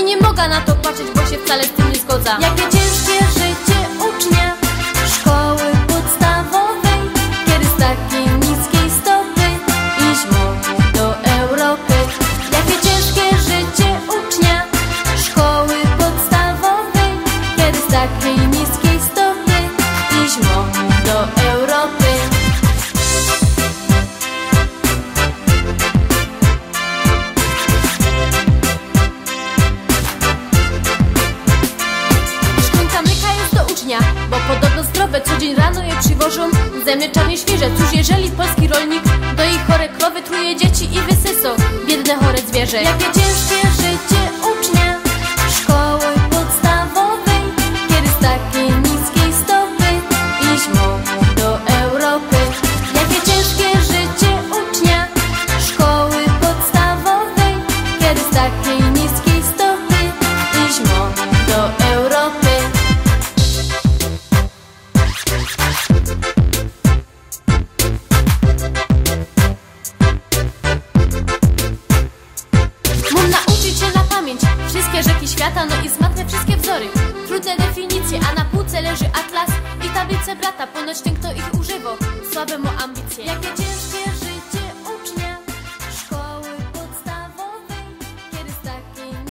I nie mogę na to patrzeć, bo się wcale z tym nie zgodza Jakie ciężkie życie ucznia Szkoły podstawowej Kiedy z takiej niskiej stopy Iść do Europy. Jakie ciężkie życie ucznia Szkoły podstawowej Kiedy z takiej niskiej stopy Iść do Europy bo podobno zdrowe co dzień rano je przywożą ze mleczarni świeże. Cóż, jeżeli polski rolnik do ich chore krowy truje dzieci i wysysą biedne chore zwierzę. Jakie ciężkie życie ucznia szkoły podstawowej, kiedy z takiej niskiej stopy iść do Europy. Jakie ciężkie życie ucznia szkoły podstawowej, kiedy z takiej niskiej stopy iść mógł Mógł nauczyć się na pamięć wszystkie rzeki świata, no i zmatne wszystkie wzory. Trudne definicje, a na półce leży atlas i tablice brata. Ponoć ten, kto ich używał, słabe mu ambicje. Jakie